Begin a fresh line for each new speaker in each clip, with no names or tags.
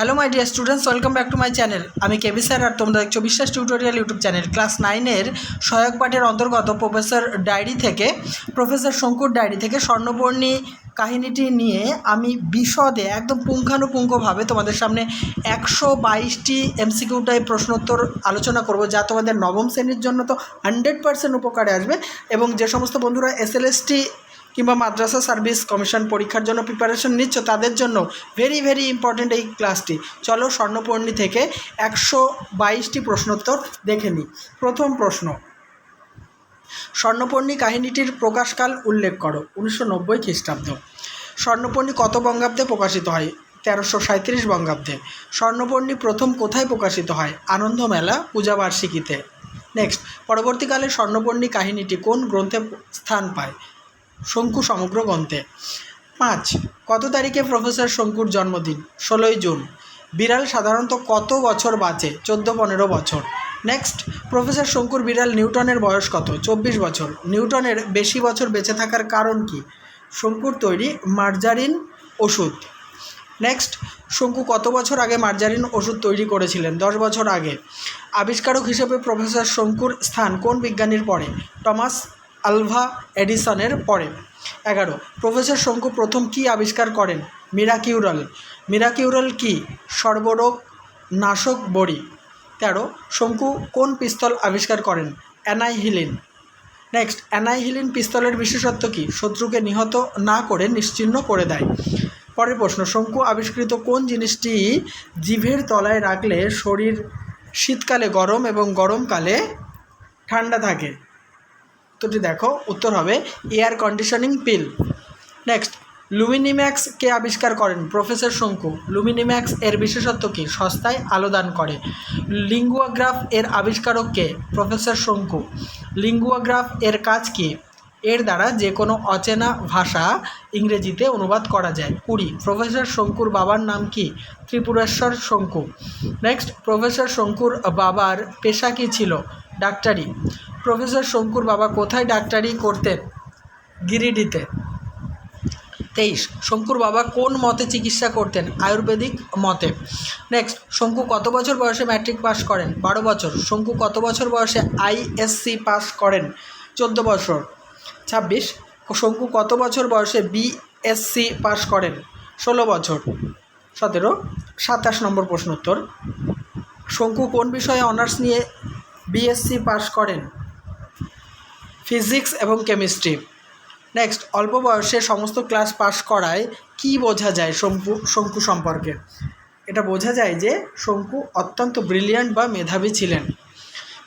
Hello my dear students welcome back to my channel আমি KB sir আর তোমরা দেখছ বিশ্বাস টিউটোরিয়াল ইউটিউব চ্যানেল ক্লাস নাইনের সহায়ক পাঠের অন্তর্গত প্রফেসর ডায়েরি থেকে প্রফেসর শঙ্কুর ডায়েরি থেকে স্বর্ণপর্ণী কাহিনীটি নিয়ে আমি বিশদে, একদম পুঙ্খানুপুঙ্খভাবে তোমাদের সামনে একশো বাইশটি এমসিকিউ টাইপ প্রশ্নোত্তর আলোচনা করব, যা তোমাদের নবম শ্রেণির জন্য তো হান্ড্রেড পার্সেন্ট উপকারে আসবে। এবং যে সমস্ত বন্ধুরা এসএলএসটি কিংবা মাদ্রাসা সার্ভিস কমিশন পরীক্ষার জন্য প্রিপারেশন নিচ্ছ, তাদের জন্য ভেরি ভেরি ইম্পর্ট্যান্ট এই ক্লাসটি চলো স্বর্ণপর্ণী থেকে একশো বাইশটি প্রশ্নোত্তর দেখে নিই। প্রথম প্রশ্ন স্বর্ণপর্ণী কাহিনীটির প্রকাশকাল উল্লেখ করো, উনিশশো নব্বই খ্রিস্টাব্দ। স্বর্ণপর্ণী কত বঙ্গাব্দে প্রকাশিত হয়? তেরোশো সাঁত্রিশ বঙ্গাব্দে। স্বর্ণপর্ণী প্রথম কোথায় প্রকাশিত হয়? আনন্দমেলা পূজাবার্ষিকীতে। নেক্সট পরবর্তীকালে স্বর্ণপর্ণী কাহিনীটি কোন গ্রন্থে স্থান পায়? শঙ্কু সমগ্র গ্রন্থে। পাঁচ, কত তারিখে প্রফেসর শঙ্কুর জন্মদিন? ষোলোই জুন। বিড়াল সাধারণত কত বছর বাঁচে? চোদ্দ, পনেরো বছর। নেক্সট, প্রফেসর শঙ্কুর বিড়াল নিউটনের বয়স কত? চব্বিশ বছর। নিউটনের বেশি বছর বেঁচে থাকার কারণ কি? শঙ্কুর তৈরি মার্জারিন ওষুধ। নেক্সট, শঙ্কু কত বছর আগে মার্জারিন ওষুধ তৈরি করেছিলেন? দশ বছর আগে। আবিষ্কারক হিসেবে প্রফেসর শঙ্কুর স্থান কোন বিজ্ঞানীর পরে? টমাস আলভা এডিসনের পরে। এগারো, প্রফেসর শঙ্কু প্রথম কি আবিষ্কার করেন? মিরাকিউরাল। মিরাকিউরাল কি? সর্বরোগ নাশক বড়ি। তেরো, শঙ্কু কোন পিস্তল আবিষ্কার করেন? অ্যানাইহিলিন। নেক্সট, অ্যানাইহিলিন পিস্তলের বিশেষত্ব কী? শত্রুকে নিহত না করে নিশ্চিহ্ন করে দেয়। পরের প্রশ্ন, শঙ্কু আবিষ্কৃত কোন জিনিসটি জিভের তলায় রাখলে শরীর শীতকালে গরম এবং গরমকালে ঠান্ডা থাকে? উত্তরটি দেখো। উত্তর হবে air conditioning pill next Luminimax কে আবিষ্কার করেন? প্রফেসর শঙ্কু লুমিনিম্যাক্স এর বিশেষত্ব কী? সস্তায় আলোদান করে। লিঙ্গুয়াগ্রাফ এর আবিষ্কারক কে? প্রফেসর শঙ্কু। লিঙ্গুয়াগ্রাফ এর কাজ কি? এর দ্বারা যে কোনো অচেনা ভাষা ইংরেজিতে অনুবাদ করা যায়। কুড়ি প্রফেসর শঙ্কুর বাবার নাম কি? ত্রিপুরেশ্বর শঙ্কু। নেক্সট প্রফেসর শঙ্কুর বাবার পেশা কী ছিল? ডাক্তারি। প্রফেসর শঙ্কুর বাবা কোথায় ডাক্তারি করতেন গিরিডিতে। তেইশ, শঙ্কুর বাবা কোন মতে চিকিৎসা করতেন? আয়ুর্বেদিক মতে। নেক্সট, শঙ্কু কত বছর বয়সে ম্যাট্রিক পাস করেন? বারো বছর। শঙ্কু কত বছর বয়সে আইএসসি পাস করেন? চোদ্দ বছর। ছাব্বিশ, শঙ্কু কত বছর বয়সে বিএসসি পাস করেন? ষোলো বছর। সতেরো, সাতাশ নম্বর প্রশ্ন উত্তর। শঙ্কু কোন বিষয়ে অনার্স নিয়ে বিএসসি পাস করেন। ফিজিক্স এবং কেমিস্ট্রি। নেক্সট, অল্প বয়সে সমস্ত ক্লাস পাস করায় কি বোঝা যায় শঙ্কু শঙ্কু সম্পর্কে? এটা বোঝা যায় যে শঙ্কু অত্যন্ত ব্রিলিয়ান্ট বা মেধাবী ছিলেন।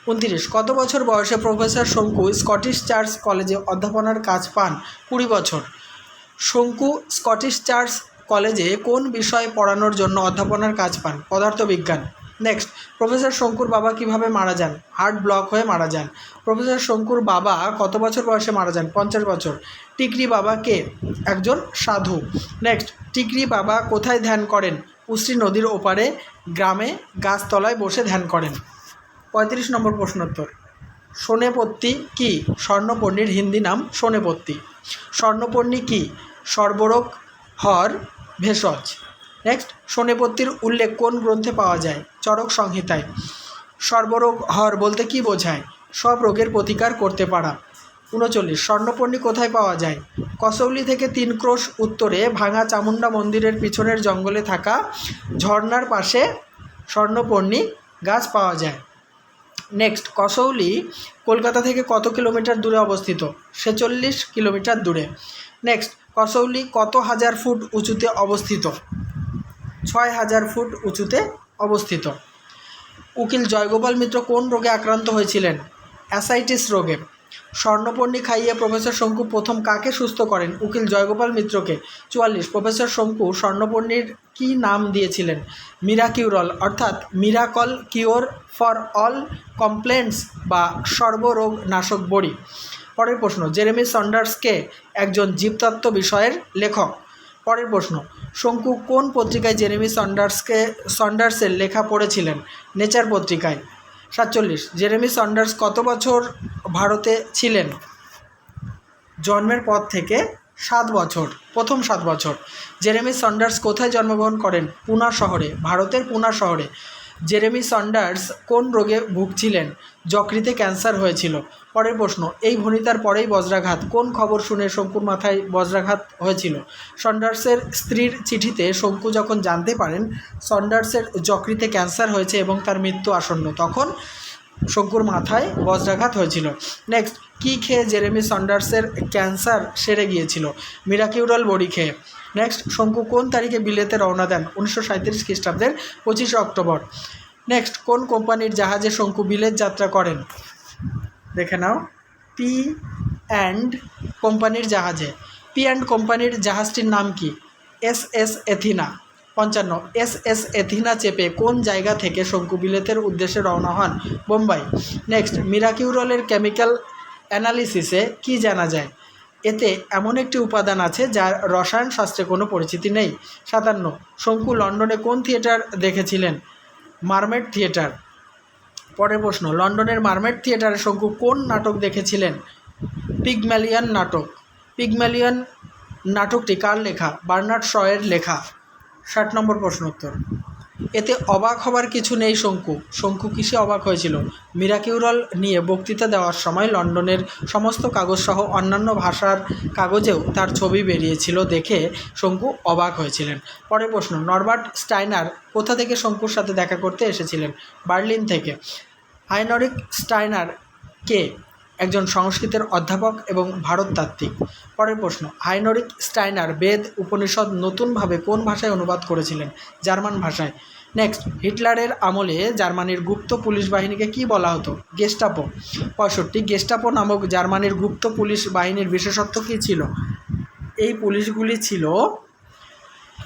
উনত্রিশ, কত বছর বয়সে প্রফেসর শঙ্কু স্কটিশ চার্চ কলেজে অধ্যাপনার কাজ পান? কুড়ি বছর। শঙ্কু স্কটিশ চার্চ কলেজে কোন বিষয়ে পড়ানোর জন্য অধ্যাপনার কাজ পান? পদার্থবিজ্ঞান। নেক্সট প্রফেসর শঙ্কুর বাবা কীভাবে মারা যান? হার্ট ব্লক হয়ে মারা যান। প্রফেসর শঙ্কুর বাবা কত বছর বয়সে মারা যান? পঞ্চাশ বছর। টিকরি বাবা কে? একজন সাধু। নেক্সট টিকরি বাবা কোথায় ধ্যান করেন? উশ্রী নদীর ওপারে, গ্রামে, গাছতলায় বসে ধ্যান করেন। পঁয়ত্রিশ নম্বর প্রশ্নোত্তর। সোনেপত্তি কি? স্বর্ণপর্ণীর হিন্দি নাম সোনেপত্তি স্বর্ণপর্ণী কি? সর্বরোগ হর ভেষজ। নেক্সট সোনেপত্তির উল্লেখ কোন গ্রন্থে পাওয়া যায়? চরক সংহিতায়। সর্বরোগ হর বলতে কি বোঝায়? সব রোগের প্রতিকার করতে পারা। উনচল্লিশ স্বর্ণপর্ণী কোথায় পাওয়া যায়? কসৌলি থেকে তিন ক্রোশ উত্তরে ভাঙা চামুন্ডা মন্দিরের পিছনের জঙ্গলে থাকা ঝর্ণার পাশে স্বর্ণপর্ণী গাছ পাওয়া যায়। নেক্সট, কসৌলি কলকাতা থেকে কত কিলোমিটার দূরে অবস্থিত? ছেচল্লিশ কিলোমিটার দূরে। নেক্সট, কসৌলি কত হাজার ফুট উঁচুতে অবস্থিত? ছয় হাজার ফুট উঁচুতে অবস্থিত। উকিল জয়গোপাল মিত্র কোন রোগে আক্রান্ত হয়েছিলেন? অ্যাসাইটিস রোগে। স্বর্ণপর্ণী খাইয়ে প্রফেসর শঙ্কু প্রথম কাকে সুস্থ করেন? উকিল জয়গোপাল মিত্রকে। চুয়াল্লিশ, প্রফেসর শঙ্কু স্বর্ণপর্ণীর কী নাম দিয়েছিলেন? মিরাকিউরল অর্থাৎ miracle cure for all complaints বা সর্বরোগ নাশক বড়ি। পরের প্রশ্ন, জেরেমি সন্ডার্সকে একজন জীবতত্ত্ব বিষয়ের লেখক। পরের প্রশ্ন শঙ্কু কোন পত্রিকায় জেরেমি সন্ডার্সকে, সন্ডার্সের লেখা পড়েছিলেন? নেচার পত্রিকায়। সাতচল্লিশ, জেরেমি সন্ডার্স কত বছর ভারতে ছিলেন? জন্মের পর থেকে সাত বছর, প্রথম সাত বছর। জেরেমি সন্ডার্স কোথায় জন্মগ্রহণ করেন? পুনা শহরে, ভারতের পুনা শহরে। জেরেমি সন্ডার্স কোন রোগে ভুগছিলেন? যকৃতে ক্যান্সার হয়েছিল। পরের প্রশ্ন, এই ভনিতার পরেই বজ্রাঘাত, কোন খবর শুনে শঙ্কুর মাথায় বজ্রাঘাত হয়েছিল? সন্ডার্সের স্ত্রীর চিঠিতে শঙ্কু যখন জানতে পারেন, সন্ডার্সের যকৃতে ক্যান্সার হয়েছে এবং তার মৃত্যু আসন্ন, তখন শঙ্কুর মাথায় বজ্রাঘাত হয়েছিল। নেক্সট কী খেয়ে জেরেমি সন্ডার্সের ক্যান্সার সেরে গিয়েছিল? মিরাকিউরাল বড়ি খেয়ে। নেক্সট শঙ্কু কোন তারিখে বিলেতে রওনা দেন? উনিশশো সাঁত্রিশ খ্রিস্টাব্দের পঁচিশে অক্টোবর। নেক্সট কোন কোম্পানির জাহাজে শঙ্কু বিলেত যাত্রা করেন? দেখে নাও। পি অ্যান্ড কোম্পানির জাহাজে। পি অ্যান্ড কোম্পানির জাহাজটির নাম কি? এস এস এথিনা পঞ্চান্ন। এস এস এথিনা চেপে কোন জায়গা থেকে শঙ্কু বিলেতের উদ্দেশ্যে রওনা হন? বোম্বাই। নেক্সট, মিরাকিউরলের কেমিক্যাল অ্যানালিসিসে কি জানা যায়? এতে এমন একটি উপাদান আছে যার রসায়ন শাস্ত্রে কোনো পরিচিতি নেই। সাতান্ন, শঙ্কু লন্ডনে কোন থিয়েটার দেখেছিলেন? Mermaid theatre. পরের প্রশ্ন, লন্ডনের মারমেড থিয়েটারে শঙ্কু কোন নাটক দেখেছিলেন? পিগম্যালিয়ান নাটক। পিগম্যালিয়ান নাটকটি কার লেখা? বার্নার্ড শয়ের লেখা। ষাট নম্বর প্রশ্ন উত্তর। এতে অবাক হবার কিছু নেই শঙ্কু। শঙ্কু কিসে অবাক হয়েছিল? মিরাকিউরল নিয়ে বক্তৃতা দেওয়ার সময় লন্ডনের সমস্ত কাগজসহ অন্যান্য ভাষার কাগজেও তার ছবি বেরিয়েছিল দেখে শঙ্কু অবাক হয়েছিলেন। পরের প্রশ্ন, নরবার্ট স্টাইনার কোথা থেকে শঙ্কুর সাথে দেখা করতে এসেছিলেন? বার্লিন থেকে। হাইনরিক স্টাইনার কে? একজন সংস্কৃতের অধ্যাপক এবং ভারততাত্ত্বিক। পরের প্রশ্ন, হাইনরিক স্টাইনার বেদ উপনিষদ নতুনভাবে কোন ভাষায় অনুবাদ করেছিলেন? জার্মান ভাষায়। নেক্সট, হিটলারের আমলে জার্মানির গুপ্ত পুলিশ বাহিনীকে কি বলা হতো? গেস্টাপো। পঁয়ষট্টি, গেস্টাপো নামক জার্মানির গুপ্ত পুলিশ বাহিনীর বিশেষত্ব কী ছিল? এই পুলিশগুলি ছিল,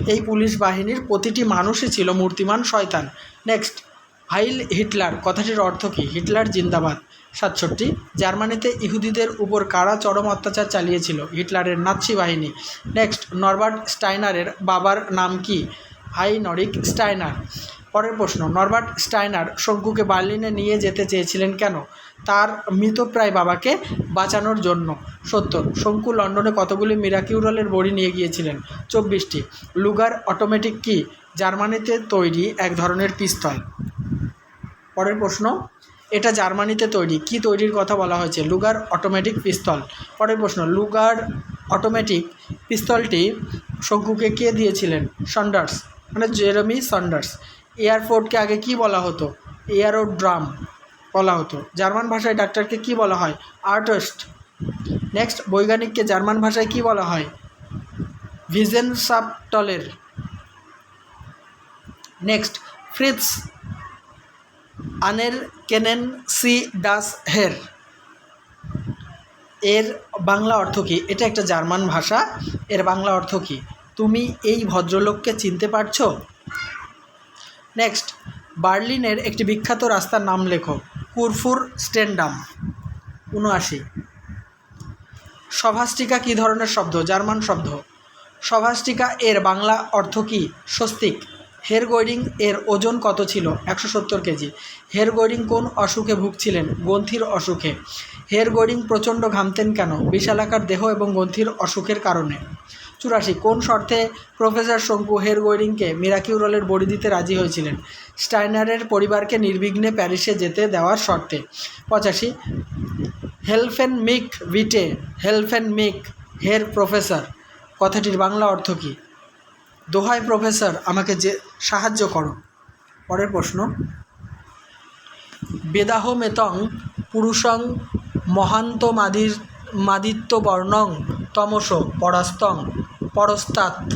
এই পুলিশ বাহিনীর প্রতিটি মানুষই ছিল মূর্তিমান শয়তান। নেক্সট হাইল হিটলার, কথাটির অর্থ কী? হিটলার জিন্দাবাদ। সাতষট্টি, জার্মানিতে ইহুদিদের উপর কারা চরম অত্যাচার চালিয়েছিল? হিটলারের নাৎসি বাহিনী। নেক্সট, নরবার্ট স্টাইনারের বাবার নাম কি? Heinrich Steiner. পরের প্রশ্ন, নরবার্ট স্টাইনার শঙ্কুকে বার্লিনে নিয়ে যেতে চেয়েছিলেন কেন? তার মৃতপ্রায় বাবাকে বাঁচানোর জন্য। সত্তর, শঙ্কু লন্ডনে কতগুলি মিরাকিউরলের বড়ি নিয়ে গিয়েছিলেন? চব্বিশটি। লুগার অটোমেটিক কি? জার্মানিতে তৈরি এক ধরনের পিস্তল। পরের প্রশ্ন, এটা জার্মানিতে তৈরি, কি তৈরির কথা বলা হয়েছে? Luger automatic pistol. পরের প্রশ্ন, লুগার অটোমেটিক পিস্তলটি শঙ্কুকে কে দিয়েছিলেন? সন্ডার্স মানে জেরেমি সন্ডার্স। এয়ারপোর্টকে আগে কি বলা হতো? এয়ারো ড্রাম বলা হতো। জার্মান ভাষায় ডাক্তারকে কি বলা হয়? আর্টিস্ট। নেক্সট, বৈজ্ঞানিককে জার্মান ভাষায় কি বলা হয়? ভিজেন সাপটলের নেক্সট ফ্রিটস আনের কেনেন সি ডাস হের। এর বাংলা অর্থ কী? এটা একটা জার্মান ভাষা। এর বাংলা অর্থ কী? তুমি এই ভদ্রলোককে চিনতে পারছ? নেক্সট, বার্লিনের একটি বিখ্যাত রাস্তার নাম লেখো। কুরফুর স্টেন্ডাম। উনআশি। সভাষ্টিকা কী ধরনের শব্দ? জার্মান শব্দ। সভাষ্টিকা এর বাংলা অর্থ কী? স্বস্তিক। হের গৈরিং এর ওজন কত ছিল? একশো সত্তর কেজি। হের গৈরিং কোন অসুখে ভুগছিলেন? গ্রন্থির অসুখে। হের গৈরিং প্রচণ্ড ঘামতেন কেন? বিশালাকার দেহ এবং গ্রন্থির অসুখের কারণে। চুরাশি, কোন শর্তে প্রফেসর শঙ্কু হের গৈরিংকে মিরাকিউরলের বড়ি দিতে রাজি হয়েছিলেন? স্টাইনারের পরিবারকে নির্বিঘ্নে প্যারিসে যেতে দেওয়ার শর্তে। পঁচাশি হেলফেন মিক ভিটে হেলফেন মিক হের প্রফেসর। কথাটির বাংলা অর্থ কী? দোহাই প্রফেসর, আমাকে যে সাহায্য করো। পরের প্রশ্ন। বেদাহ মেতং পুরুষং মহান্ত মাদির মাদিত্য বর্ণং তমস পরাস্তং পরস্তাৎ।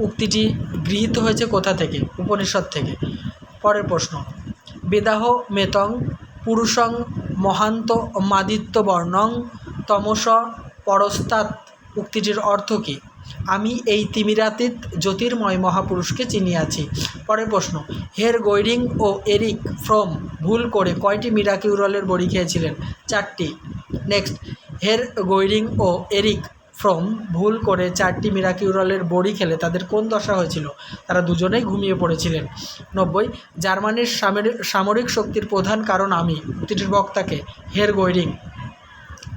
উক্তিটি গৃহীত হয়েছে কোথা থেকে? উপনিষদ থেকে। পরের প্রশ্ন। বেদাহ মেতং পুরুষং মহান্ত মাদিত্য বর্ণং তমস পরস্তাৎ। উক্তিটির অর্থ কী? আমি এই তিমিরাতীত জ্যোতির্ময় মহাপুরুষকে চিনিয়াছি। পরের প্রশ্ন, হের গৈরিং ও এরিক ফ্রম ভুল করে কয়টি মিরাকিউরলের বড়ি খেয়েছিলেন? চারটি। নেক্সট, হের গৈরিং ও এরিক ফ্রম ভুল করে চারটি মিরাকিউরলের বড়ি খেলে তাদের কোন দশা হয়েছিল? তারা দুজনেই ঘুমিয়ে পড়েছিলেন। নব্বই, জার্মানির সামরিক শক্তির প্রধান কারণ আমি প্রতিটির বক্তাকে, হের গৈরিং।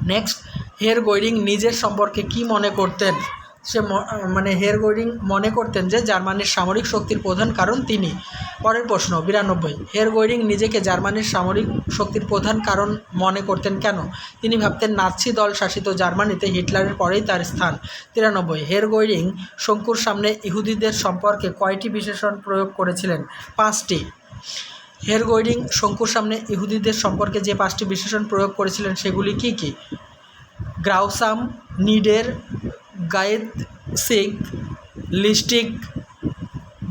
নেক্সট, হের গৈরিং নিজের সম্পর্কে কি মনে করতেন? সে মানে হের গোরিং মনে করতেন যে জার্মানির সামরিক শক্তির প্রধান কারণ তিনি। পরের প্রশ্ন, বিরানব্বই হের গোরিং নিজেকে জার্মানির সামরিক শক্তির প্রধান কারণ মনে করতেন কেন? তিনি ভাবতেন নাৎসি দল শাসিত জার্মানিতে হিটলারের পরেই তার স্থান। তিরানব্বই হের গোরিং শঙ্কুর সামনে ইহুদিদের সম্পর্কে কয়টি বিশেষণ প্রয়োগ করেছিলেন? পাঁচটি। হের গোরিং শঙ্কুর সামনে ইহুদিদের সম্পর্কে যে পাঁচটি বিশেষণ প্রয়োগ করেছিলেন সেগুলি কি কি? গ্রাউসাম, নিডের গায়েদ সিক লিস্টিক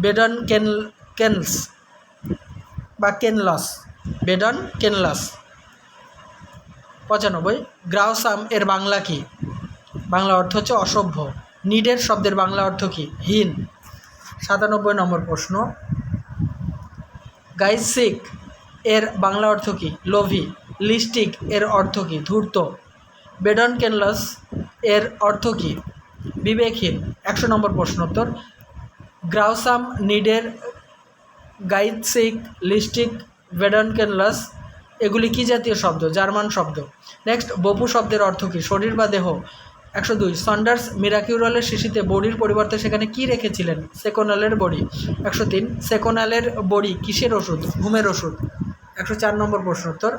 বেডন কেন কেনস বা কেনলস, বেডন কেনলস। পঁচানব্বই গ্রাউসাম এর বাংলা কি? বাংলা অর্থ হচ্ছে অসভ্য। নিডের শব্দের বাংলা অর্থ কি? হীন। সাতানব্বই নম্বর প্রশ্ন। গাইসিক এর বাংলা অর্থ কী? লোভি। লিস্টিক এর অর্থ কী? ধূর্ত। বেডন কেনলস এর অর্থ কী? বিবেকহীন। একশো নম্বর প্রশ্ন উত্তর। গ্রাউসাম, নিডের গাইডসিক লিস্টিক বেডন কেনলস এগুলি কী জাতীয় শব্দ? জার্মান শব্দ। নেক্সট বপু শব্দের অর্থ কী? শরীর বা দেহ? একশো দুই। সন্ডার্স, মিরাকিউরালের শিশিতে বড়ির পরিবর্তে সেখানে কি রেখেছিলেন? সেকোনালের বড়ি। একশো তিন। সেকোনালের বড়ি কিসের ওষুধ? ঘুমের ওষুধ। একশো চার নম্বর প্রশ্ন উত্তর।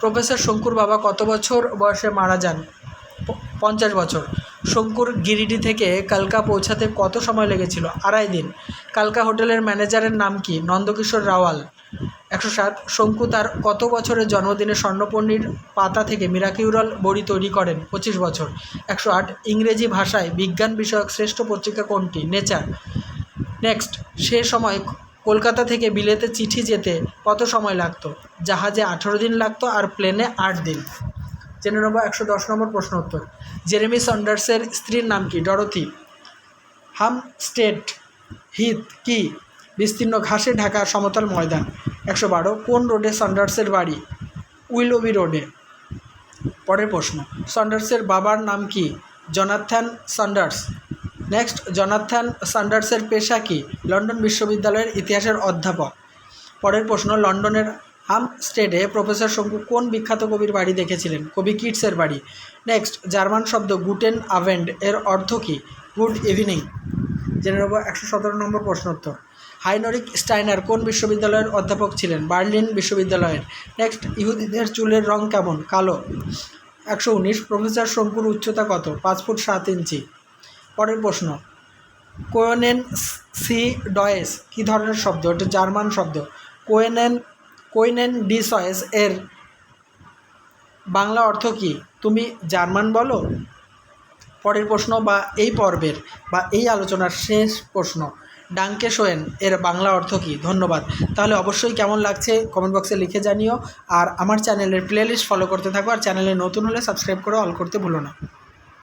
প্রফেসর শঙ্কুর বাবা কত বছর বয়সে মারা যান? পঞ্চাশ বছর। শঙ্কুর গিরিডি থেকে কালকা পৌঁছাতে কত সময় লেগেছিল? আড়াই দিন। কালকা হোটেলের ম্যানেজারের নাম কি? নন্দকিশোর রাওয়াল। একশো সাত শঙ্কু তার কত বছরের জন্মদিনে স্বর্ণপর্ণির পাতা থেকে মিরাকিউরাল বড়ি তৈরি করেন? পঁচিশ বছর। একশো আট। ইংরেজি ভাষায় বিজ্ঞান বিষয়ক শ্রেষ্ঠ পত্রিকা কোনটি? নেচার। নেক্সট। সে সময় কলকাতা থেকে বিলেতে চিঠি যেতে কত সময় লাগতো? জাহাজে আঠেরো দিন লাগতো আর প্লেনে আট দিন। জেনে নেব, একশো দশ নম্বর প্রশ্ন উত্তর। জেরেমি সন্ডার্সের স্ত্রীর নাম কি? ডরথি। হাম স্টেট হিত কি? বিস্তীর্ণ ঘাসে ঢাকা সমতল ময়দান। একশো বারো। কোন রোডে সন্ডার্সের বাড়ি? উইলোবি রোডে। পরের প্রশ্ন। সন্ডার্সের বাবার নাম কি? জনাথ্যান সন্ডার্স। নেক্সট, জনাথ্যান সন্ডার্সের পেশা কি? লন্ডন বিশ্ববিদ্যালয়ের ইতিহাসের অধ্যাপক। পরের প্রশ্ন, লন্ডনের হাম স্টেডে প্রফেসর শঙ্কু কোন বিখ্যাত কবির বাড়ি দেখেছিলেন? কবি কিটসের বাড়ি। নেক্সট, জার্মান শব্দ গুটেন আভেন্ড এর অর্থ কী? Good evening. জেনে নেব একশো সতেরো নম্বর প্রশ্ন উত্তর হাইনরিক স্টাইনার কোন বিশ্ববিদ্যালয়ের অধ্যাপক ছিলেন? বার্লিন বিশ্ববিদ্যালয়ের। নেক্সট, ইহুদিদের চুলের রং কেমন? কালো। একশো উনিশ, প্রফেসর শঙ্কুর উচ্চতা কত? পাঁচ ফুট সাত ইঞ্চি। পরের প্রশ্ন, কোয়েনেন সি ডয়েস, কী ধরনের শব্দ? এটা জার্মান শব্দ। কোয়েনেন কোয়েনেন ডিসয়েস এর বাংলা অর্থ কী? তুমি জার্মান বলো? পরের প্রশ্ন বা এই পর্বের বা এই আলোচনার শেষ প্রশ্ন ডাঙ্কে শোয়েন এর বাংলা অর্থ কী? ধন্যবাদ। তাহলে অবশ্যই কেমন লাগছে কমেন্ট বক্সে লিখে জানিও। আর আমার চ্যানেলের প্লেলিস্ট ফলো করতে থাকো আর চ্যানেলে নতুন হলে সাবস্ক্রাইব করে অল করতে ভুলো না।